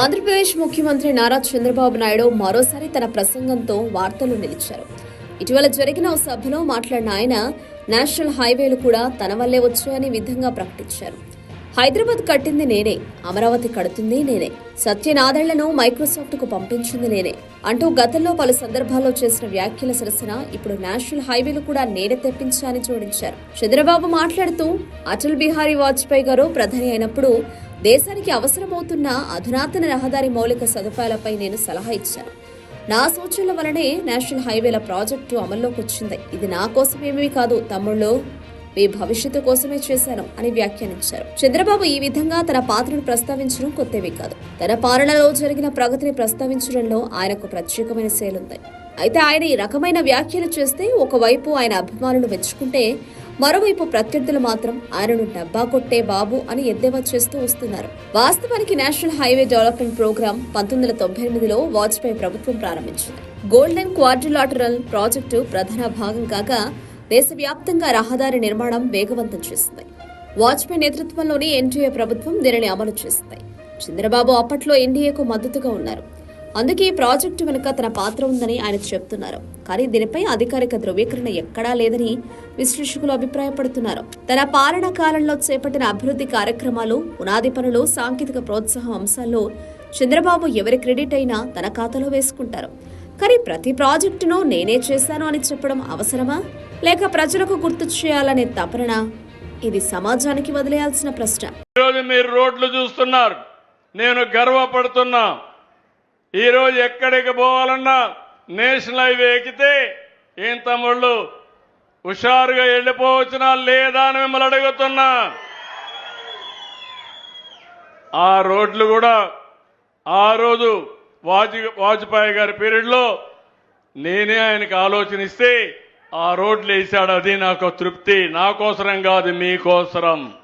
ఆంధ్రప్రదేశ్ ముఖ్యమంత్రి నారా చంద్రబాబు నాయుడు మరోసారి తన ప్రసంగంతో వార్తలు నిలిచారు. ఇటీవల జరిగిన ఓ సభలో మాట్లాడిన ఆయన నేషనల్ హైవేలు కూడా తన వల్లే వచ్చాయని విధంగా ప్రకటించారు. హైదరాబాద్ కట్టింది నేనే అమరావతి కడుతుంది నేనే సత్యనాథళ్ళను మైక్రోసాఫ్ట్కు పంపించింది నేనే అంటూ గతంలో పలు సందర్భాల్లో చేసిన వ్యాఖ్యల సరసన ఇప్పుడు నేషనల్ హైవేలు కూడా నేనే తెప్పించాలని జోడించారు. చంద్రబాబు మాట్లాడుతూ అటల్ బిహారీ వాజ్పేయి గారు ప్రధాని అయినప్పుడు దేశానికి అవసరమవుతున్న అధునాతన రహదారి మౌలిక సదుపాయాలపై నేను సలహా ఇచ్చాను. నా సూచనల వలనే నేషనల్ హైవేల ప్రాజెక్టు అమల్లోకి వచ్చింది ఇది నా కోసమేమీ కాదు తమ్ముళ్ళు మీ భవిష్యత్తు కోసమే చేశాను అని వ్యాఖ్యానించారు. చంద్రబాబు ఈ విధంగా తన పాత్రను ప్రస్తావించడం కొత్తవి కాదు. తన పాలనలో జరిగిన ప్రగతిని ప్రస్తావించడంలో ఆయనకు ప్రత్యేకమైన శైలుంది అయితే ఆయన ఈ రకమైన వ్యాఖ్యలు చేస్తే ఒకవైపు ఆయన అభిమానులు మెచ్చుకుంటే మరోవైపు ప్రత్యర్థులు మాత్రం ఆయనను డబ్బా కొట్టే బాబు అని ఎద్దేవా చేస్తూ వస్తున్నారు. వాస్తవానికి నేషనల్ హైవే డెవలప్మెంట్ ప్రోగ్రాం పంతొమ్మిది వందల తొంభై ఎనిమిదిలో వాజ్పేయి ప్రభుత్వం ప్రారంభించింది. గోల్డెన్ క్వాడ్రిలాటరల్ ప్రాజెక్టు ప్రధాన భాగం కాగా దేశవ్యాప్తంగా రహదారి నిర్మాణం వేగవంతం చేసింది. వాజ్పేయి నేతృత్వంలోని ఎన్టీఏ ప్రభుత్వం దీనిని అమలు చేసింది. చంద్రబాబు అప్పట్లో ఎన్డీఏకు మద్దతుగా ఉన్నారు. అందుకే ఈ ప్రాజెక్టు వెనుక తన పాత్ర ఉందని ఆయన చెప్తున్నారు. కానీ దీనిపై అధికారిక ధృవీకరణ ఎక్కడా లేదని విశ్లేషకులు అభిప్రాయపడుతున్నారు. తన పాలన కాలంలో చేపట్టిన అభివృద్ధి కార్యక్రమాలు పునాది పనులు సాంకేతిక ప్రోత్సాహం అంశాల్లో చంద్రబాబు ఎవరి క్రెడిట్ అయినా తన ఖాతాలో వేసుకుంటారు. కానీ ప్రతి ప్రాజెక్టును నేనే చేశాను అని చెప్పడం అవసరమా? లేక ప్రజలకు గుర్తు చేయాలనే తపన ఇది సమాజానికి వదిలేయాల్సిన ప్రశ్న. ఈరోజు మీరు రోడ్లు చూస్తున్నారు. నేను గర్వపడుతున్నా. ఈరోజు ఎక్కడికి పోవాలన్నా నేషనల్ హైవే ఎక్కితే ఏం తమ్ముళ్ళు? హుషారుగా వెళ్ళిపోవచ్చునా లేదా అని మిమ్మల్ని అడుగుతున్నా. ఆ రోడ్లు కూడా ఆ రోజు వాజ్ వాజ్పేయి గారి పీరియడ్లో నేనే ఆయనకి ఆలోచన ఇస్తే ఆ రోడ్లు వేసాడు అది నాకు తృప్తి. నా కోసరం కాదు మీకోసరం